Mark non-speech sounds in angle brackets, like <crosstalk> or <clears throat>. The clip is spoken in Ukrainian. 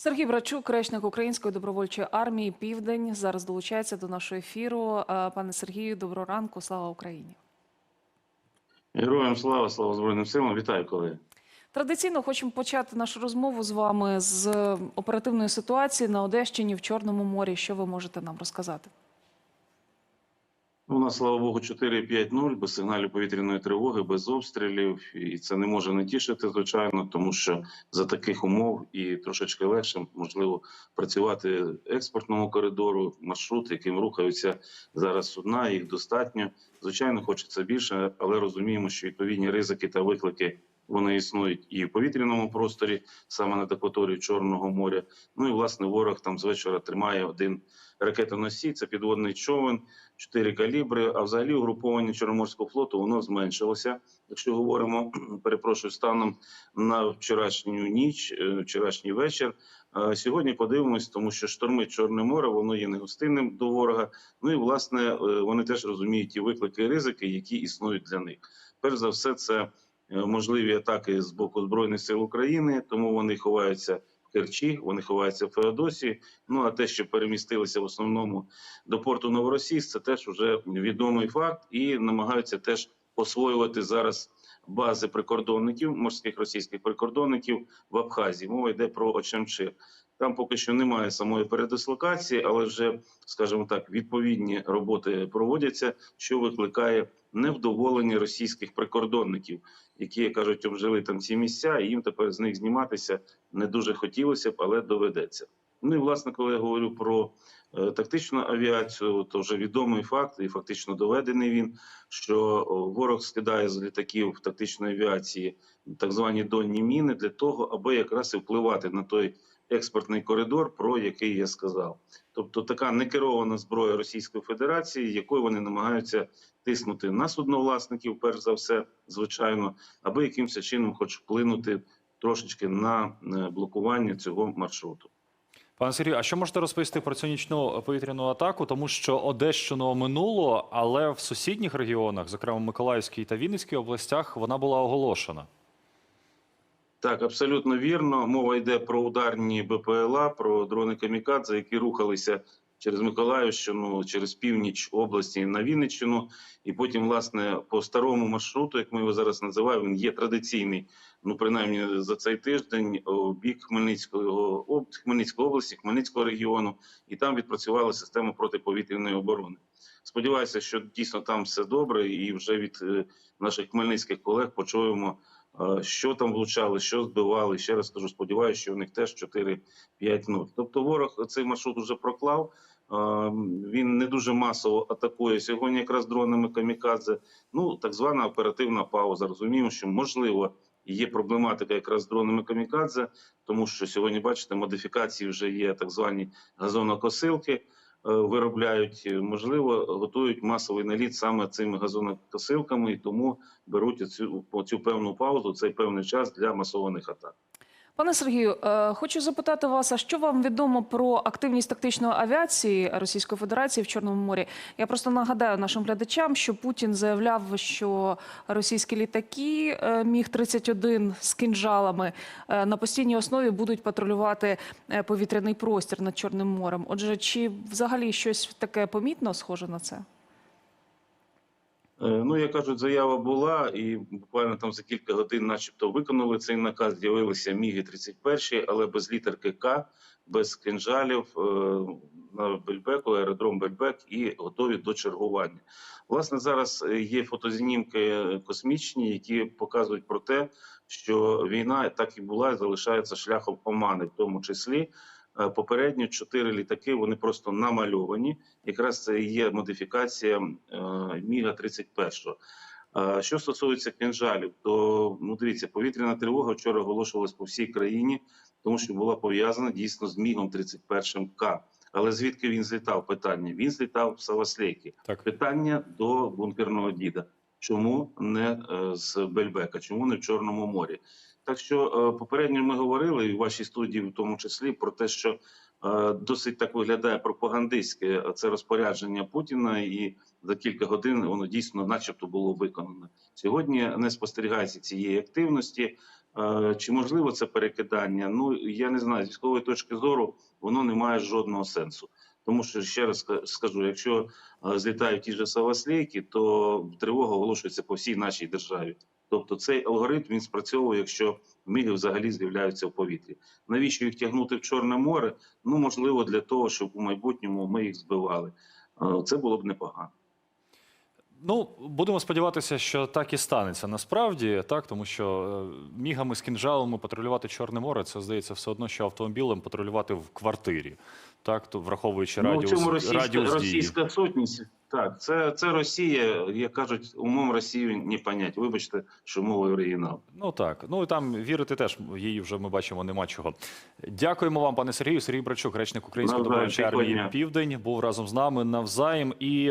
Сергій Брачук, речник Української добровольчої армії Південь, зараз долучається до нашого ефіру. Пане Сергію, доброго ранку, слава Україні. Героям слава, слава Збройним силам. Вітаю, колеги. Традиційно хочемо почати нашу розмову з вами з оперативної ситуації на Одещині в Чорному морі. Що ви можете нам розказати? Ну, У нас, слава Богу, 4-5-0, без сигналів повітряної тривоги, без обстрілів. І це не може не тішити, звичайно, тому що за таких умов і трошечки легше можливо працювати експортному коридору, маршрут, яким рухаються зараз судна. Їх достатньо. Звичайно, хочеться більше, але розуміємо, що відповідні ризики та виклики. Вони існують і в повітряному просторі, саме над акваторією Чорного моря. Ну і власне ворог там з вечора тримає один ракетоносій, це підводний човен, чотири калібри. А взагалі угруповання Чорноморського флоту воно зменшилося. Якщо говоримо, <clears throat> перепрошую, станом на вчорашню ніч, е, вчорашній вечір. А Сьогодні подивимось, тому що штормить Чорне море, воно є негостинним до ворога. Ну і власне е, вони теж розуміють ті виклики і ризики, які існують для них. Перш за все, це е, можливі атаки з боку збройних сил України, тому вони ховаються Керчі, вони ховаються в Феодосії. Ну а те, що перемістилися в основному до порту Новоросійськ, це теж вже відомий факт, і намагаються теж освоювати зараз бази прикордонників, морських російських прикордонників в Абхазії. Мова йде про Очамчир. Там поки що немає самої передислокації, але вже, скажімо так, відповідні роботи проводяться, що викликає невдоволення російських прикордонників, які як кажуть, обжили там ці місця, і їм тепер з них зніматися не дуже хотілося б, але доведеться. Ну і власне, коли я говорю про е, тактичну авіацію, то вже відомий факт, і фактично доведений він, що ворог скидає з літаків тактичної авіації так звані донні міни для того, аби якраз і впливати на той експортний коридор, про який я сказав. Тобто така некерована зброя Російської Федерації, якою вони намагаються тиснути на судновласників, перш за все, звичайно, аби якимось чином, хоч вплинути трошечки на е, блокування цього маршруту. Пане Сергію, а що можете розповісти про цю нічну повітряну атаку? Тому що Одещину минуло, але в сусідніх регіонах, зокрема Миколаївській та Вінницькій областях, вона була оголошена. Так, абсолютно вірно. Мова йде про ударні БПЛА, про дрони камікадзе, які рухалися через Миколаївщину, через північ області на Вінниччину, і потім, власне, по старому маршруту, як ми його зараз називаємо, він є традиційний. Ну, принаймні за цей тиждень у бік Хмельницького об- Хмельницької області, Хмельницького регіону, і там відпрацювала система протиповітряної оборони. Сподіваюся, що дійсно там все добре, і вже від е, наших хмельницьких колег почуємо. Що там влучали, що збивали. Ще раз кажу, сподіваюся, що у них теж 4-5-0. Тобто ворог цей маршрут вже проклав. Він не дуже масово атакує сьогодні, якраз дронами камікадзе. Ну так звана оперативна пауза. Розуміємо, що можливо є проблематика якраз з дронами камікадзе, тому що сьогодні, бачите, модифікації вже є так звані газонокосилки. Е, Виробляють, е, можливо, готують масовий наліт саме цими газонокосилками, і тому беруть цю, цю певну паузу, цей певний час для масованих атак. Пане Сергію, е, хочу запитати вас, а що вам відомо про активність тактичної авіації Російської Федерації в Чорному морі? Я просто нагадаю нашим глядачам, що Путін заявляв, що російські літаки е, міг 31 з кінжалами е, на постійній основі будуть патрулювати повітряний простір над Чорним морем. Отже, чи взагалі щось таке помітно схоже на це? Е, Ну, як кажуть, заява була, і буквально там за кілька годин, начебто, виконали цей наказ. З'явилися міги 31 але без літерки К, без кинжалів е, на Бельбеку, аеродром Бельбек, і готові до чергування. Власне, зараз є фотознімки космічні, які показують про те, що війна так і була, і залишається шляхом омани, в тому числі. Е, Попередньо чотири літаки вони просто намальовані. Якраз це і є модифікація е, Міга 31 Е, Що стосується кинжалів, то ну дивіться, повітряна тривога вчора оголошувалась по всій країні, тому що була пов'язана дійсно з Мігом 31 К. Але звідки він злітав? Питання він злітав в Саваслейки. Так. Питання до бункерного діда. Чому не з Бельбека? Чому не в Чорному морі? Так що е, попередньо ми говорили і в вашій студії, в тому числі, про те, що е, досить так виглядає пропагандистське е, це розпорядження Путіна, і за кілька годин воно дійсно, начебто, було виконано. Сьогодні не спостерігається цієї активності. Чи можливо це перекидання? Ну я не знаю. З військової точки зору воно не має жодного сенсу. Тому що ще раз скажу: якщо е, злітають ті ж саваслейки, то тривога оголошується по всій нашій державі. Тобто цей алгоритм він спрацьовує, якщо міги взагалі з'являються в повітрі. Навіщо їх тягнути в Чорне море? Ну можливо, для того, щоб у майбутньому ми їх збивали. Е, Це було б непогано. Ну, будемо сподіватися, що так і станеться насправді, так, тому що е, мігами з кінжалами патрулювати Чорне море, це здається все одно, що автомобілем патрулювати в квартирі, так, то враховуючи Ну, радіус, цьому російська, радіус дії. російська сутність. Так, це, це Росія, як кажуть, умом Росію не понять. Вибачте, що мовою оригінал. Ну так, ну і там вірити теж її вже ми бачимо нема чого. Дякуємо вам, пане Сергію. Сергій Брачук, речник Української добровольчої армії. Південь, був разом з нами навзаєм. І